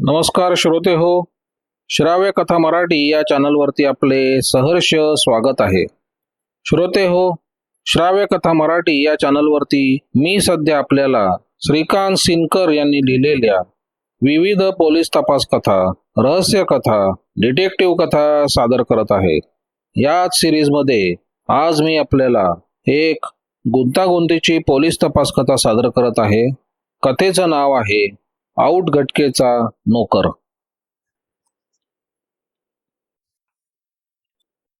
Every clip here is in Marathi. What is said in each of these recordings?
नमस्कार श्रोते हो श्राव्य कथा मराठी या चॅनलवरती आपले सहर्ष स्वागत आहे. श्रोते हो श्राव्य कथा मराठी या चॅनलवरती मी सध्या आपल्याला श्रीकांत सिनकर यांनी लिहिलेल्या विविध पोलीस तपास कथा रहस्य कथा डिटेक्टिव्ह कथा सादर करत आहे. याच सिरीजमध्ये आज मी आपल्याला एक गुंतागुंतीची पोलीस तपास कथा सादर करत आहे. कथेचं नाव आहे आऊट घटकेचा नोकर.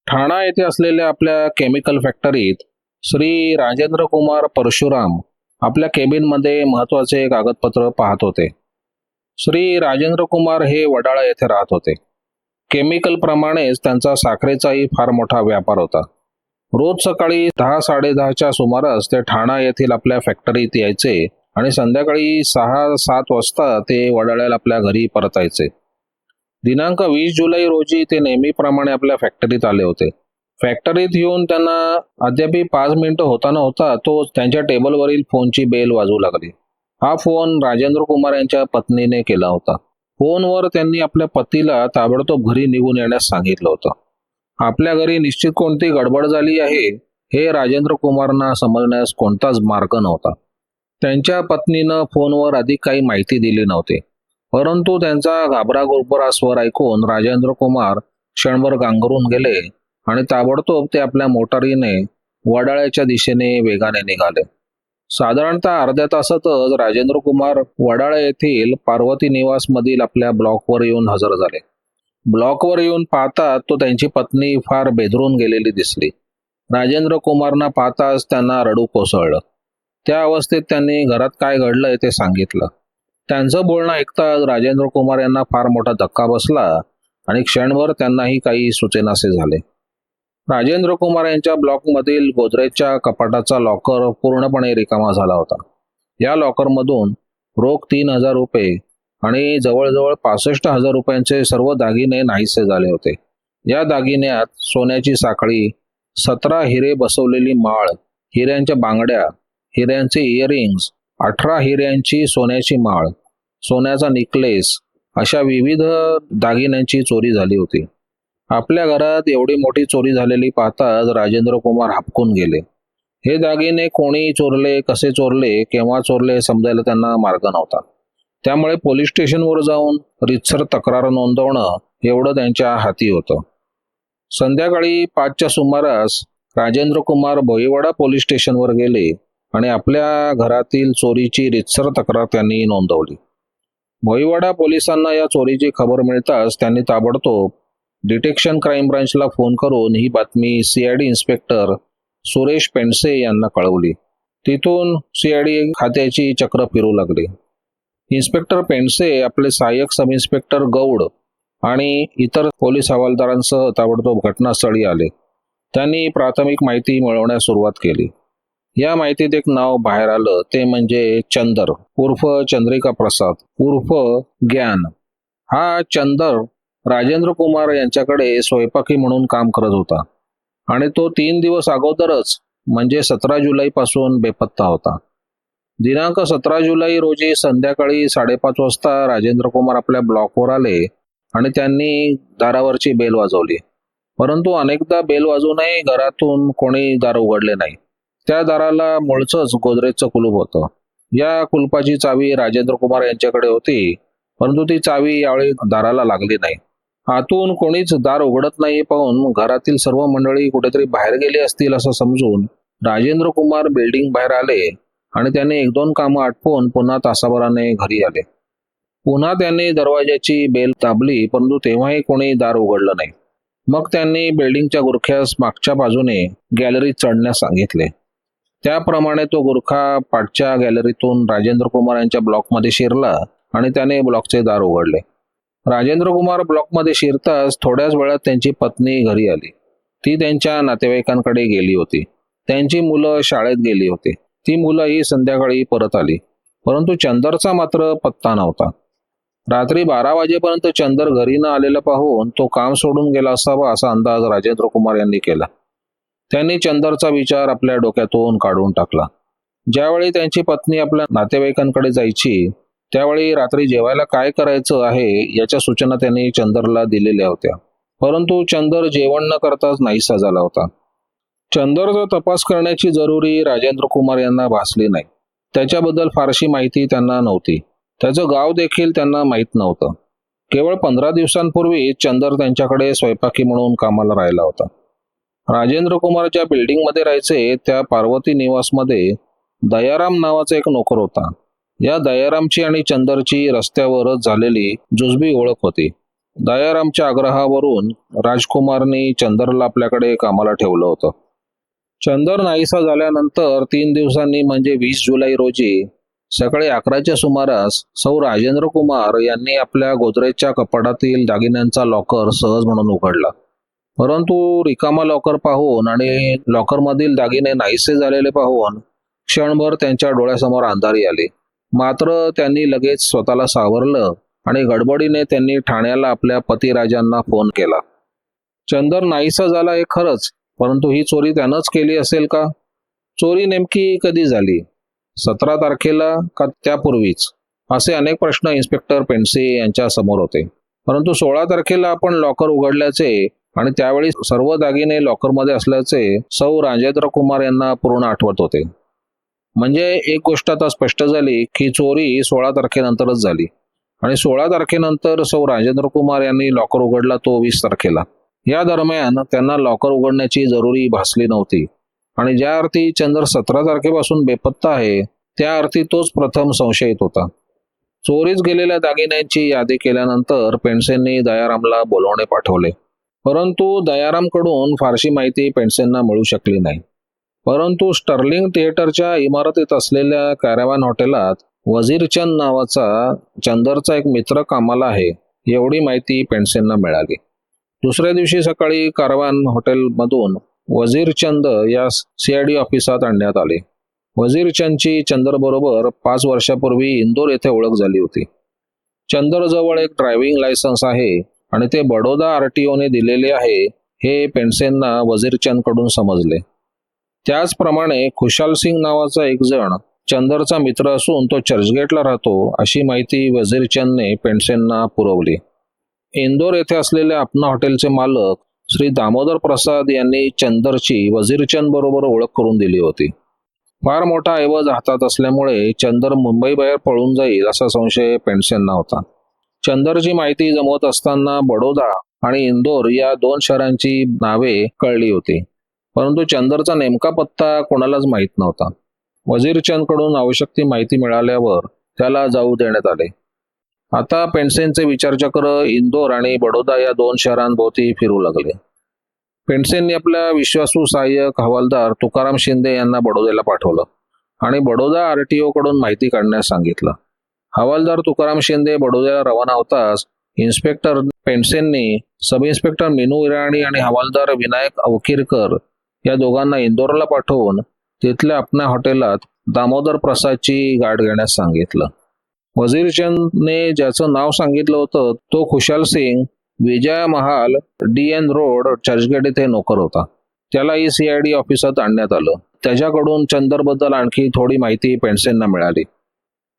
ठाणा येथे असलेल्या आपल्या केमिकल फॅक्टरीत श्री राजेंद्र कुमार परशुराम आपल्या केबिनमध्ये महत्त्वाचे कागदपत्र पाहत होते. श्री राजेंद्र कुमार हे वडाळा येथे राहत होते. केमिकल प्रमाणेच त्यांचा साखरेचाही फार मोठा व्यापार होता. रोज सकाळी दहा साडेदहाच्या सुमारास ते ठाणा येथील आपल्या फॅक्टरीत यायचे आणि संध्याकाळी सहा सात वाजता ते वडाळ्याला आपल्या घरी परतायचे. दिनांक वीस जुलै रोजी ते नेहमीप्रमाणे आपल्या फॅक्टरीत आले होते. फॅक्टरीत येऊन त्यांना अद्यापही पाच मिनिटं होता होता तो त्यांच्या टेबलवरील फोनची बेल वाजू लागली. हा फोन राजेंद्र कुमार यांच्या पत्नीने केला होता. फोनवर त्यांनी आपल्या पतीला ताबडतोब घरी निघून येण्यास सांगितलं होतं. आपल्या घरी निश्चित कोणती गडबड झाली आहे हे राजेंद्र कुमारना समजण्यास कोणताच मार्ग नव्हता. त्यांच्या पत्नीनं फोनवर अधिक काही माहिती दिली नव्हती. परंतु त्यांचा घाबरा गुरबरा स्वर ऐकून राजेंद्र कुमार क्षणभर गांगरून गेले आणि ताबडतोब ते आपल्या मोटारीने वडाळ्याच्या दिशेने वेगाने निघाले. साधारणतः अर्ध्या तासातच राजेंद्र कुमार वडाळा येथील पार्वती निवास मधील आपल्या ब्लॉकवर येऊन हजर झाले. ब्लॉकवर येऊन पाहतात तो त्यांची पत्नी फार बेदरून गेलेली दिसली. राजेंद्र कुमारना पाहताच त्यांना रडू कोसळलं. त्या अवस्थेत त्यांनी घरात काय घडलंय ते सांगितलं. त्यांचं बोलणं ऐकताच राजेंद्र कुमार यांना फार मोठा धक्का बसला आणि क्षणभर त्यांनाही काही सुचेनासे झाले. राजेंद्र कुमार यांच्या ब्लॉकमधील गोदरेजच्या कपाटाचा लॉकर पूर्णपणे रिकामा झाला होता. या लॉकरमधून रोख तीन हजार रुपये आणि जवळजवळ पासष्ट हजार रुपयांचे सर्व दागिने नाहीसे झाले होते. या दागिन्यात सोन्याची साखळी सतरा हिरे बसवलेली माळ हिऱ्यांच्या बांगड्या हिऱ्यांचे इयरिंग्स अठरा हिऱ्यांची सोन्याची माळ सोन्याचा निकलेस अशा विविध दागिन्यांची चोरी झाली होती. आपल्या घरात एवढी मोठी चोरी झालेली पाहताच राजेंद्र कुमार हापकून गेले. हे दागिने कोणी चोरले कसे चोरले केव्हा चोरले हे समजायला त्यांना मार्ग नव्हता. त्यामुळे पोलीस स्टेशनवर जाऊन रितसर तक्रार नोंदवणं एवढं त्यांच्या हाती होतं. संध्याकाळी पाचच्या सुमारास राजेंद्र कुमार भोईवाडा पोलीस स्टेशनवर गेले. आणि आपल्या घरातील चोरीची रितसर तक्रार त्यांनी नोंदवली. भोईवाडा पोलिसांना या चोरीची खबर मिळताच त्यांनी ताबडतोब डिटेक्शन क्राईम ब्रांचला फोन करून ही बातमी सीआयडी इन्स्पेक्टर सुरेश पेंडसे यांना कळवली. तिथून सीआयडी खात्याची चक्र फिरू लागली. इन्स्पेक्टर पेंडसे आपले सहाय्यक सब इन्स्पेक्टर गौड आणि इतर पोलीस हवालदारांसह ताबडतोब घटनास्थळी आले. त्यांनी प्राथमिक माहिती मिळवण्यास सुरुवात केली. या माहितीत एक नाव बाहेर आलं. ते म्हणजे चंदर. उर्फ चंद्रिका प्रसाद. उर्फ ज्ञान. हा चंदर राजेंद्र कुमार यांच्याकडे स्वयंपाकी म्हणून काम करत होता. आणि तो तीन दिवस अगोदरच म्हणजे सतरा जुलै पासून बेपत्ता होता. दिनांक सतरा जुलै रोजी संध्याकाळी साडेपाच वाजता राजेंद्र कुमार आपल्या ब्लॉकवर आले आणि त्यांनी दारावरची बेल वाजवली. परंतु अनेकदा बेल वाजूनही घरातून कोणी दार उघडले नाही. त्या दाराला मुळचंच गोदरेजचं कुलूप होतं. या कुलपाची चावी राजेंद्र कुमार यांच्याकडे होती परंतु ती चावी यावेळी दाराला लागली नाही. आतून कोणीच दार उघडत नाही पाहून घरातील सर्व मंडळी कुठेतरी बाहेर गेली असतील असं समजून राजेंद्र कुमार बिल्डिंग बाहेर आले आणि त्याने एक दोन कामं आटपून पुन्हा तासाभराने घरी आले. पुन्हा त्यांनी दरवाजाची बेल दाबली परंतु तेव्हाही कोणी दार उघडलं नाही. मग त्यांनी बिल्डिंगच्या गुरख्यास मागच्या बाजूने गॅलरीत चढण्यास सांगितले. त्याप्रमाणे तो गुरखा पाठच्या गॅलरीतून राजेंद्र कुमार यांच्या ब्लॉकमध्ये शिरला आणि त्याने ब्लॉकचे दार उघडले. राजेंद्र कुमार ब्लॉकमध्ये शिरताच थोड्याच वेळात त्यांची पत्नी घरी आली. ती त्यांच्या नातेवाईकांकडे गेली होती. त्यांची मुलं शाळेत गेली होती. ती मुलं ही संध्याकाळी परत आली. परंतु चंदरचा मात्र पत्ता नव्हता. रात्री बारा वाजेपर्यंत चंदर घरी न आलेलं पाहून तो काम सोडून गेला असावा असा अंदाज राजेंद्र कुमार यांनी केला. त्यांनी चंदरचा विचार आपल्या डोक्यातून काढून टाकला. ज्यावेळी त्यांची पत्नी आपल्या नातेवाईकांकडे जायची त्यावेळी रात्री जेवायला काय करायचं आहे याच्या सूचना त्यांनी चंदरला दिलेल्या होत्या. परंतु चंदर जेवण न करताच नाहीसा झाला होता. चंदरचा तपास करण्याची जरुरी राजेंद्र कुमार यांना भासली नाही. त्याच्याबद्दल फारशी माहिती त्यांना नव्हती. त्याचं गाव देखील त्यांना माहीत नव्हतं. केवळ पंधरा दिवसांपूर्वी चंदर त्यांच्याकडे स्वयंपाकी म्हणून कामाला राहिला होता. राजेंद्र कुमार ज्या बिल्डिंगमध्ये राहायचे त्या पार्वती निवासमध्ये दयाराम नावाचा एक नोकर होता. या दयारामची आणि चंदरची रस्त्यावरच झालेली जुजबी ओळख होती. दयारामच्या आग्रहावरून राजकुमारने चंदरला आपल्याकडे कामाला ठेवलं होतं. चंदर नाहीसा झाल्यानंतर तीन दिवसांनी म्हणजे वीस जुलै रोजी सकाळी अकराच्या सुमारास सौ राजेंद्र कुमार यांनी आपल्या गोदरेजच्या कपाटातील दागिन्यांचा लॉकर सहज म्हणून उघडला. परंतु रिकामा लॉकर पाहून आणि लॉकरमधील दागिने नाहीसे झालेले पाहून क्षणभर त्यांच्या डोळ्यासमोर अंधारी आली. मात्र त्यांनी लगेच स्वतःला सावरलं आणि गडबडीने त्यांनी ठाण्याला आपल्या पतिराजांना फोन केला. चंदर नाहीसा झाला हे खरंच परंतु ही चोरी त्यानंच केली असेल का? चोरी नेमकी कधी झाली? सतरा तारखेला का त्यापूर्वीच? असे अनेक प्रश्न इन्स्पेक्टर पेन्से यांच्या समोर होते. परंतु सोळा तारखेला आपण लॉकर उघडल्याचे आणि त्यावेळी सर्व दागिने लॉकरमध्ये असल्याचे सौ राजेंद्र कुमार यांना पूर्ण आठवत होते. म्हणजे एक गोष्ट आता स्पष्ट झाली की चोरी सोळा तारखेनंतरच झाली. आणि सोळा तारखेनंतर सौ राजेंद्र कुमार यांनी लॉकर उघडला तो वीस तारखेला. या दरम्यान त्यांना लॉकर उघडण्याची जरुरी भासली नव्हती. आणि ज्या अर्थी चंद्र सतरा तारखेपासून बेपत्ता आहे त्या अर्थी तोच प्रथम संशयित होता. चोरीस गेलेल्या दागिन्यांची यादी केल्यानंतर पेन्सेंनी दयारामला बोलवणे पाठवले. परंतु दयारामकडून फारशी माहिती पेन्सेंना मिळू शकली नाही. परंतु स्टर्लिंग थिएटरच्या इमारतीत असलेल्या कॅरॅवान हॉटेलात वजीरचंद नावाचा चंदरचा एक मित्र कामाला आहे एवढी माहिती पेन्सेंना मिळाली. दुसऱ्या दिवशी सकाळी कारवान हॉटेलमधून वजीरचंद या सीआयडी ऑफिसात आणण्यात आले. वजीरचंदची चंदर बरोबर पाच वर्षापूर्वी इंदोर येथे ओळख झाली होती. चंदरजवळ एक ड्रायव्हिंग लायसन्स आहे आणि ते बडोदा आरटीओने दिलेले आहे हे पेन्सेंना वजीरचंदकडून समजले. त्याचप्रमाणे खुशाल सिंग नावाचा एक जण चंदरचा मित्र असून तो चर्चगेटला राहतो अशी माहिती वजीरचंदने पेन्सेंना पुरवली. इंदोर येथे असलेल्या आपना हॉटेलचे मालक श्री दामोदर प्रसाद यांनी चंदरची वजीरचंद बरोबर ओळख करून दिली होती. फार मोठा ऐवज हातात असल्यामुळे चंदर मुंबईबाहेर पळून जाईल असा संशय पेन्सेंना होता. चंदरची माहिती जमवत असताना बडोदा आणि इंदोर या दोन शहरांची नावे कळली होती. परंतु चंदरचा नेमका पत्ता कोणालाच माहीत नव्हता. वजीरचंदकडून आवश्यक ती माहिती मिळाल्यावर त्याला जाऊ देण्यात आले. आता पेन्सेनचे विचारचक्र इंदोर आणि बडोदा या दोन शहरांभोवती फिरू लागले. पेन्सेनने आपल्या विश्वासू सहाय्यक हवालदार तुकाराम शिंदे यांना बडोद्याला पाठवलं आणि बडोदा आरटीओ कडून माहिती काढण्यास सांगितलं. हवालदार तुकाराम शिंदे बडोद्याला रवाना होताच इन्स्पेक्टर पेन्सेननी सब इन्स्पेक्टर मीनू इराणी आणि हवालदार विनायक अवकिरकर या दोघांना इंदोरला पाठवून तिथल्या आपल्या हॉटेलात दामोदर प्रसादची गाठ घेण्यास सांगितलं. वजीरचंदने ज्याचं नाव सांगितलं होतं तो Khushal Singh Vijay Mahal D N road Churchgate येथे नोकर होता. त्यालाही सीआयडी ऑफिसात आणण्यात आलं. त्याच्याकडून चंदरबद्दल आणखी थोडी माहिती पेन्सेंना मिळाली.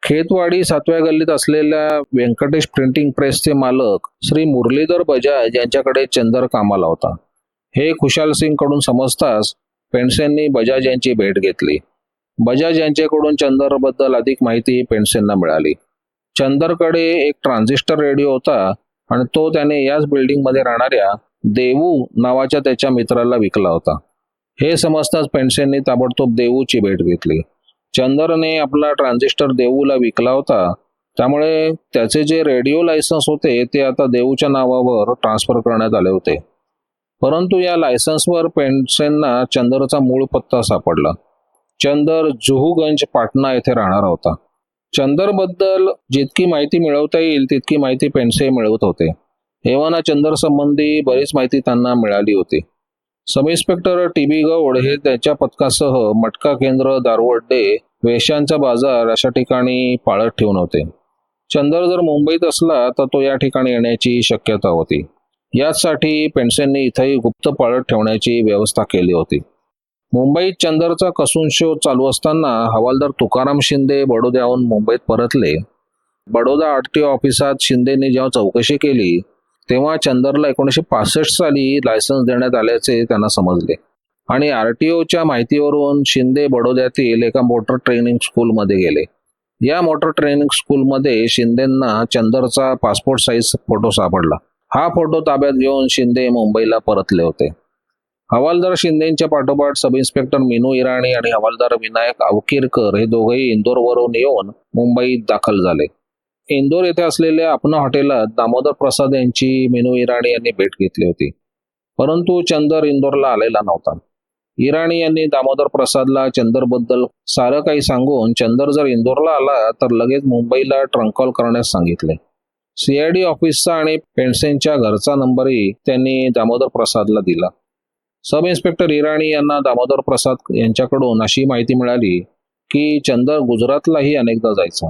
खेतवाडी सातव्या गल्लीत असलेल्या व्यंकटेश प्रिंटिंग प्रेसचे मालक श्री मुरलीधर बजाज यांच्याकडे चंदर कामाला होता. हे खुशाल सिंगकडून समजताच पेन्सेंनी बजाज यांची भेट घेतली. बजाज यांच्याकडून चंदरबद्दल अधिक माहिती पेन्सेंना मिळाली. चंदरकडे एक ट्रान्झिस्टर रेडिओ होता आणि तो त्याने याच बिल्डिंगमध्ये राहणाऱ्या देवू नावाच्या त्याच्या मित्राला विकला होता. हे समजताच पेन्सेंनी ताबडतोब देवूची भेट घेतली. चंदरने आपला ट्रान्झिस्टर देऊला विकला होता. त्यामुळे त्याचे जे रेडिओ लायसन्स होते ते आता देऊच्या नावावर ट्रान्सफर करण्यात आले होते. परंतु या लायसन्सवर पेन्सेनना चंदरचा मूळ पत्ता सापडला. चंदर जुहूगंज पाटणा येथे राहणारा होता. चंदरबद्दल जितकी माहिती मिळवता येईल तितकी माहिती पेन्से मिळवत होते. एव्हाना चंदर संबंधी बरीच माहिती त्यांना मिळाली होती. Sub inspector T B Gaud हे त्याच्या पथकासह मटका केंद्र दारवड्डे वेशांचा बाजार अशा ठिकाणी पाळत ठेवून होते. चंदर जर मुंबईत असला तर तो या ठिकाणी येण्याची शक्यता होती. याचसाठी पेन्सेननी इथंही गुप्त पाळत ठेवण्याची व्यवस्था केली होती. मुंबईत चंदरचा कसून शो चालू असताना हवालदार तुकाराम शिंदे बडोद्याहून मुंबईत परतले. बडोदा आर टी ऑफिसात शिंदेने जेव्हा चौकशी केली तेव्हा चंदरला एकोणीसशे पासष्ट साली लायसन्स देण्यात आल्याचे त्यांना समजले. आणि आर टी ओच्या माहितीवरून शिंदे बडोद्यातील एका मोटर ट्रेनिंग स्कूलमध्ये गेले. या मोटर ट्रेनिंग स्कूलमध्ये शिंदेंना चंदरचा पासपोर्ट साईज फोटो सापडला. हा फोटो ताब्यात घेऊन शिंदे मुंबईला परतले होते. हवालदार शिंदेच्या पाठोपाठ सब इन्स्पेक्टर मिनू इराणी आणि हवालदार विनायक अवकिरकर हे दोघेही इंदोरवरून येऊन मुंबईत दाखल झाले. इंदोर येथे असलेल्या आपण हॉटेलात दामोदर प्रसाद यांची मेनू इराणी यांनी भेट घेतली होती. परंतु चंदर इंदोरला आलेला नव्हता. इराणी यांनी दामोदर प्रसादला चंदरबद्दल सारं काही सांगून चंदर जर इंदोरला आला तर लगेच मुंबईला ट्रंक कॉल करण्यास सांगितले. सीआयडी ऑफिसचा आणि पेन्सेनच्या घरचा नंबरही त्यांनी दामोदर प्रसादला दिला. सब इन्स्पेक्टर इराणी यांना दामोदर प्रसाद यांच्याकडून अशी माहिती मिळाली की चंदर गुजरातलाही अनेकदा जायचा.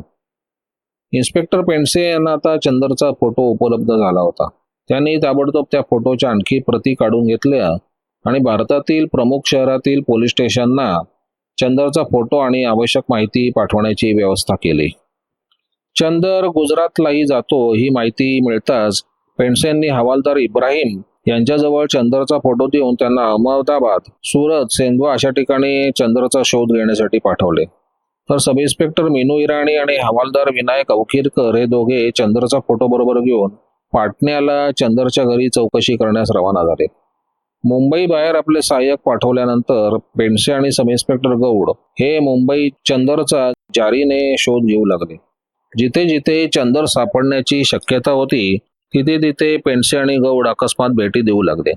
इन्स्पेक्टर पेंडसे यांना आता चंदरचा फोटो उपलब्ध झाला होता. त्यांनी ताबडतोब त्या फोटोच्या आणखी प्रती काढून घेतल्या आणि भारतातील प्रमुख शहरातील पोलीस स्टेशनना चंदरचा फोटो आणि आवश्यक माहिती पाठवण्याची व्यवस्था केली. चंदर गुजरातलाही जातो ही माहिती मिळताच पेंडसेंनी हवालदार इब्राहिम यांच्याजवळ चंदरचा फोटो देऊन त्यांना अहमदाबाद सुरत सेंधवा अशा ठिकाणी चंद्रचा शोध घेण्यासाठी पाठवले. तर सब इन्स्पेक्टर मेनू इराणी आणि हवालदार विनायक अवखिरकर हे दोघे चंद्रचा फोटो बरोबर घेऊन पाटण्याला चंदरच्या घरी चौकशी करण्यास रवाना झाले. मुंबई बाहेर आपले सहाय्यक पाठवल्यानंतर पेंडसे आणि सब इन्स्पेक्टर गौड हे मुंबई चंदरचा जारीने शोध घेऊ लागले. जिथे जिथे चंदर सापडण्याची शक्यता होती तिथे तिथे पेंडसे आणि गौड अकस्मात भेटी देऊ लागले.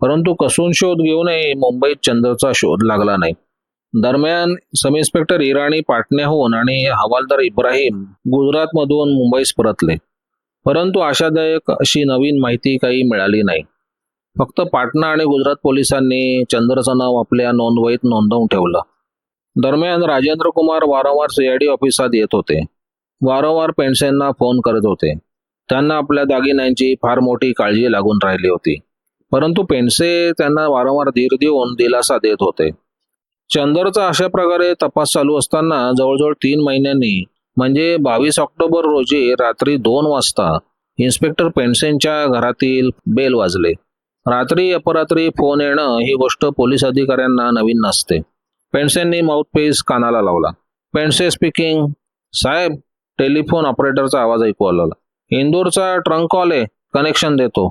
परंतु कसून शोध घेऊनही मुंबईत चंदरचा शोध लागला नाही. दरम्यान सब इन्स्पेक्टर इराणी पाटण्याहून आणि हवालदार इब्राहिम गुजरातमधून मुंबईस परतले. परंतु आशादायक अशी नवीन माहिती काही मिळाली नाही. फक्त पाटणा आणि गुजरात पोलिसांनी चंद्रचं नाव आपल्या नोंदवहीत नोंदवून ठेवलं. दरम्यान राजेंद्र कुमार वारंवार सीआयडी ऑफिसात येत होते. वारंवार पेन्शनना फोन करत होते. त्यांना आपल्या दागिन्यांची फार मोठी काळजी लागून राहिली होती. परंतु पेन्से त्यांना वारंवार धीर देऊन दिलासा देत होते. चंदरचा अशा प्रकारे तपास चालू असताना जवळजवळ तीन महिन्यांनी म्हणजे बावीस ऑक्टोबर रोजी रात्री दोन वाजता इन्स्पेक्टर पेन्सेनच्या घरातील बेल वाजले. रात्री अपरात्री फोन येणं ही गोष्ट पोलीस अधिकाऱ्यांना नवीन नसते. पेन्सेननी माउथपीस कानाला लावला. पेन्से स्पीकिंग साहेब टेलिफोन ऑपरेटरचा आवाज ऐकू आला. इंदोरचा ट्रंक कॉल आहे कनेक्शन देतो.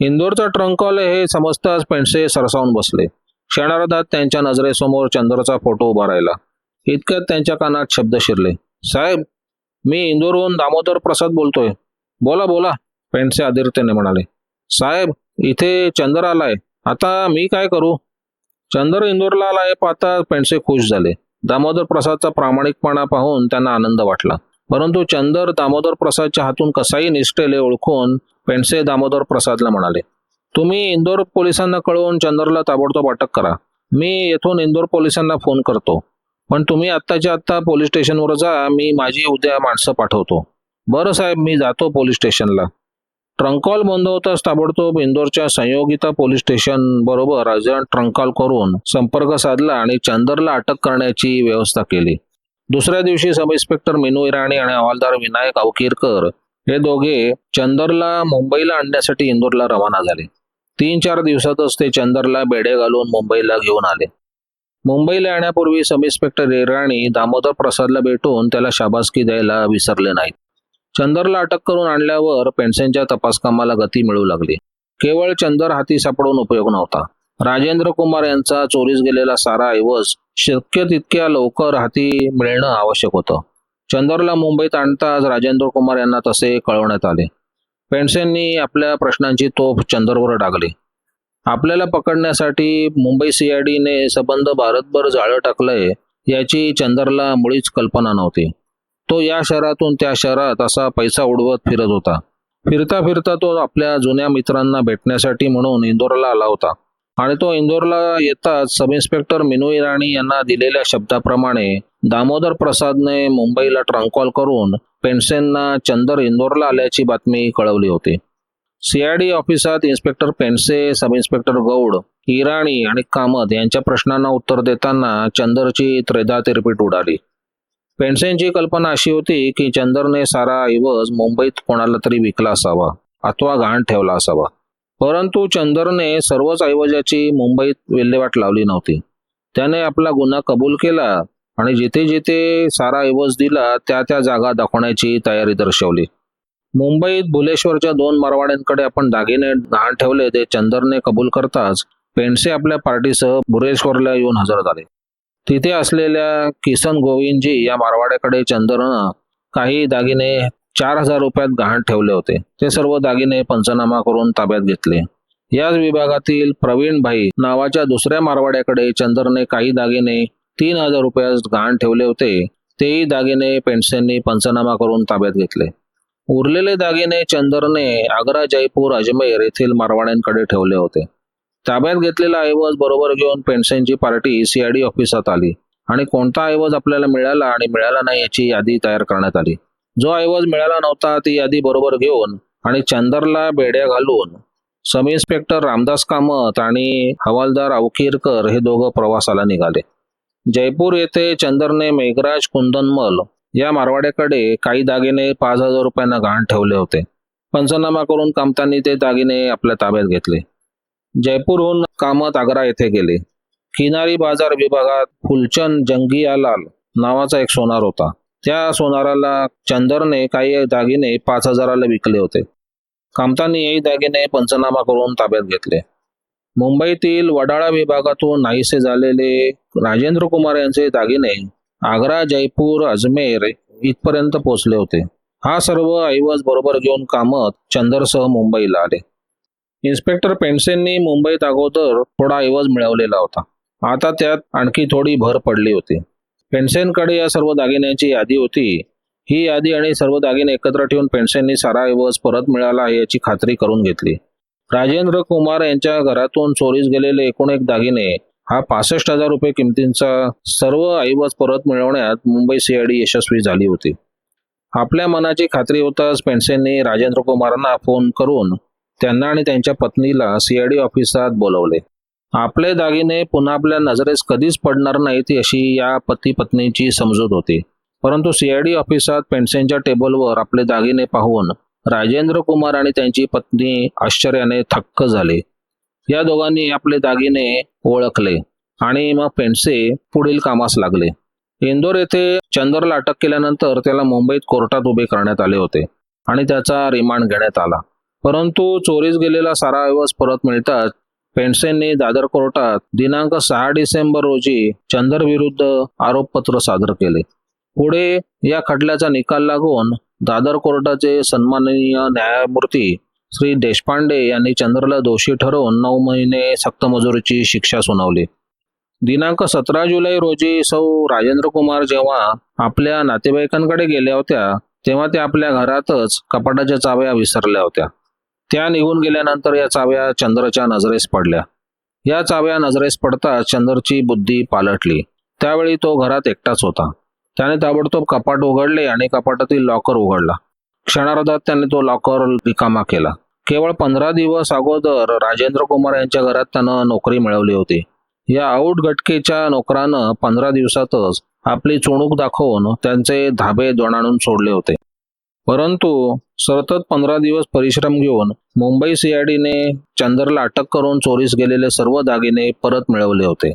इंदोरचा ट्रंक कॉल आहे हे समजताच पेन्से सरसावून बसले. क्षणार्धात त्यांच्या नजरेसमोर चंद्रचा फोटो उभा राहिला. इतक्यात त्यांच्या कानात शब्द शिरले. साहेब मी इंदोरहून दामोदर प्रसाद बोलतोय. बोला बोला पेंडसे आदिरतेने म्हणाले. साहेब इथे चंद्र आलाय. आता मी काय करू? चंद्र इंदोरला आलाय पाहता पेंडसे खुश झाले. दामोदर प्रसादचा प्रामाणिकपणा पाहून त्यांना आनंद वाटला. परंतु चंदर दामोदर प्रसादच्या हातून कसाही निष्ठेले ओळखून पेंडसे दामोदर प्रसादला म्हणाले तुम्ही इंदोर पोलिसांना कळवून चंदरला ताबडतोब अटक करा. मी येथून इंदोर पोलिसांना फोन करतो. पण तुम्ही आत्ताच्या आत्ता पोलीस स्टेशनवर जा मी माझी उद्या माणसं पाठवतो. बरं साहेब मी जातो पोलीस स्टेशनला. ट्रंकॉल बंद होताच ताबडतोब इंदोरच्या संयोगिता पोलीस स्टेशन बरोबर अर्जंट ट्रंकॉल करून संपर्क साधला आणि चंदरला अटक करण्याची व्यवस्था केली. दुसऱ्या दिवशी सब इन्स्पेक्टर मिनू इराणी आणि हवालदार विनायक अवकिरकर हे दोघे चंदरला मुंबईला आणण्यासाठी इंदूरला रवाना झाले. तीन चार दिवसातच ते चंदरला बेडे घालून मुंबईला घेऊन आले. मुंबईला येण्यापूर्वी सब इन्स्पेक्टर इराणी दामोदर प्रसादला भेटून त्याला शाबासकी द्यायला विसरले नाहीत. चंदरला अटक करून आणल्यावर पेन्शनच्या तपास कामाला गती मिळू लागली. केवळ चंदर हाती सापडून उपयोग नव्हता. राजेंद्र कुमार यांचा चोरीस गेलेला सारा ऐवज शक्य तितक्या लवकर हाती मिळणं आवश्यक होतं. चंदरला मुंबईत आणताच राजेंद्र कुमार यांना तसे कळवण्यात आले. पेंडसेंनी आपल्या प्रश्नांची तोफ चंदरवर डागली. आपल्याला पकडण्यासाठी मुंबई सीआयडीने संबंध भारतभर जाळं टाकलंय याची चंदरला मुळीच कल्पना नव्हती. तो या शहरातून त्या शहरात असा पैसा उडवत फिरत होता. फिरता फिरता तो आपल्या जुन्या मित्रांना भेटण्यासाठी म्हणून इंदोरला आला होता. आणि तो इंदोरला येताच सब इन्स्पेक्टर मिनू इराणी यांना दिलेल्या शब्दाप्रमाणे दामोदर प्रसादने मुंबईला ट्रंक कॉल करून पेन्सेनना चंदर इंदोरला आल्याची बातमी कळवली होती. सीआयडी ऑफिसात inspector Pense sub inspector Gaud Irani आणि कामत यांच्या प्रश्नांना उत्तर देताना चंदरची त्रेधा तिरपीट उडाली. पेन्सेनची कल्पना अशी होती की चंदरने सारा ऐवज मुंबईत कोणाला तरी विकला असावा अथवा गहाण ठेवला असावा. परंतु चंदरने सर्वच ऐवजाची मुंबईत विल्हेवाट लावली नव्हती. त्याने आपला गुन्हा कबूल केला आणि जिथे जिथे सारा ऐवज दिला त्या त्या जागा दाखवण्याची तयारी दर्शवली. मुंबईत भुलेश्वरच्या दोन मारवाड्यांकडे आपण दागिने गहाण ठेवले ते चंदरने कबूल करताच पेंडसे आपल्या पार्टीसह भुलेश्वरला येऊन हजर झाले. तिथे असलेल्या किसन गोविंदजी या मारवाड्याकडे चंदरनं काही दागिने चार हजार रुपयात गहाण ठेवले होते. ते सर्व दागिने पंचनामा करून ताब्यात घेतले. याच विभागातील प्रवीण भाई नावाच्या दुसऱ्या मारवाड्याकडे चंदरने काही दागिने तीन हजार रुपयात गहाण ठेवले होते तेही दागिने पेंडसेंनी पंचनामा करून ताब्यात घेतले. उरलेले दागिने चंदरने आग्रा जयपूर अजमेर येथील मारवाड्यांकडे ठेवले होते. ताब्यात घेतलेला ऐवज बरोबर घेऊन पेन्शनची पार्टी सीआयडी ऑफिसात आली आणि कोणता ऐवज आपल्याला मिळाला आणि मिळाला नाही याची यादी तयार करण्यात आली. जो ऐवज मिळाला नव्हता ती यादी बरोबर घेऊन आणि चंदरला बेड्या घालून सब इन्स्पेक्टर रामदास कामत आणि हवालदार अवकीरकर हे दोघं प्रवासाला निघाले. जयपूर येथे चंदरने मेघराज कुंदनमल या मारवाड्याकडे काही दागिने पाच हजार रुपयांना गहाण ठेवले होते. पंचनामा करून कामतांनी ते दागिने आपल्या ताब्यात घेतले. जयपूरहून कामत आग्रा येथे गेले. किनारी बाजार विभागात फुलचंद जंगियालाल नावाचा एक सोनार होता. त्या सोनाराला चंदरने काही दागिने पाच हजाराला विकले होते. कामतांनी हे दागिने पंचनामा करून ताब्यात घेतले. मुंबईतील वडाळा विभागातून नाहीसे झालेले राजेंद्र कुमार यांचे दागिने आग्रा जयपूर अजमेर इथपर्यंत पोहोचले होते. हा सर्व ऐवज बरोबर घेऊन कामत चंदरसह मुंबईला आले. इन्स्पेक्टर पेन्सेननी मुंबईत अगोदर थोडा ऐवज मिळवलेला होता. आता त्यात आणखी थोडी भर पडली होती. पेन्सेनकडे या सर्व दागिन्यांची यादी होती. ही यादी आणि सर्व दागिने एकत्र ठेवून पेन्सेननी सारा ऐवज परत मिळाला याची खात्री करून घेतली. राजेंद्र कुमार यांच्या घरातून चोरीस गेलेले एकूण एक दागिने हा पासष्ट हजार रुपये किमतींचा सर्व ऐवज परत मिळवण्यात मुंबई सीआयडी यशस्वी झाली होती. आपल्या मनाची खात्री होताच पेन्सेंनी राजेंद्र कुमारांना फोन करून त्यांना आणि त्यांच्या पत्नीला सीआयडी ऑफिसात बोलवले. आपले दागिने पुन्हा आपल्या नजरेस कधीच पडणार नाहीत अशी या पती पत्नीची समजूत होती. परंतु सीआयडी ऑफिसात पेन्सेनच्या टेबलवर आपले दागिने पाहून राजेंद्र कुमार आणि त्यांची पत्नी आश्चर्याने थक्क झाले. या दोघांनी आपले दागिने ओळखले आणि मग पेंडसे पुढील कामास लागले. इंदोर येथे चंदरला अटक केल्यानंतर त्याला मुंबईत कोर्टात उभे करण्यात आले होते आणि त्याचा रिमांड घेण्यात आला. परंतु चोरीस गेलेला सारा ऐवज परत मिळताच पेंडसेंनी दादर कोर्टात दिनांक सहा डिसेंबर रोजी चंदर विरुद्ध आरोपपत्र सादर केले. पुढे या खटल्याचा निकाल लागून दादर कोर्टाचे सन्माननीय न्यायमूर्ती श्री देशपांडे यांनी चंद्रला दोषी ठरवून नऊ महिने सक्तमजुरीची शिक्षा सुनावली. दिनांक सतरा जुलै रोजी सौ राजेंद्र कुमार जेव्हा आपल्या नातेवाईकांकडे गेल्या होत्या तेव्हा त्या आपल्या घरातच कपाटाच्या चाव्या विसरल्या होत्या. त्या निघून गेल्यानंतर या चाव्या चंद्रच्या नजरेस पडल्या. या चाव्या नजरेस पडताच चंद्रची बुद्धी पालटली. त्यावेळी तो घरात एकटाच होता. त्याने ताबडतोब कपाट उघडले आणि कपाटातील लॉकर उघडला. क्षणार्धात त्याने तो लॉकर रिकामा केला. केवळ पंधरा दिवस अगोदर राजेंद्र कुमार यांच्या घरात त्यानं नोकरी मिळवली होती. या आऊट घटकेच्या नोकरानं पंधरा दिवसातच आपली चुणूक दाखवून त्यांचे धाबे दोणाणून सोडले होते. परंतु सतत पंधरा दिवस परिश्रम घेऊन मुंबई सीआयडीने चंदरला अटक करून चोरीस गेलेले सर्व दागिने परत मिळवले होते.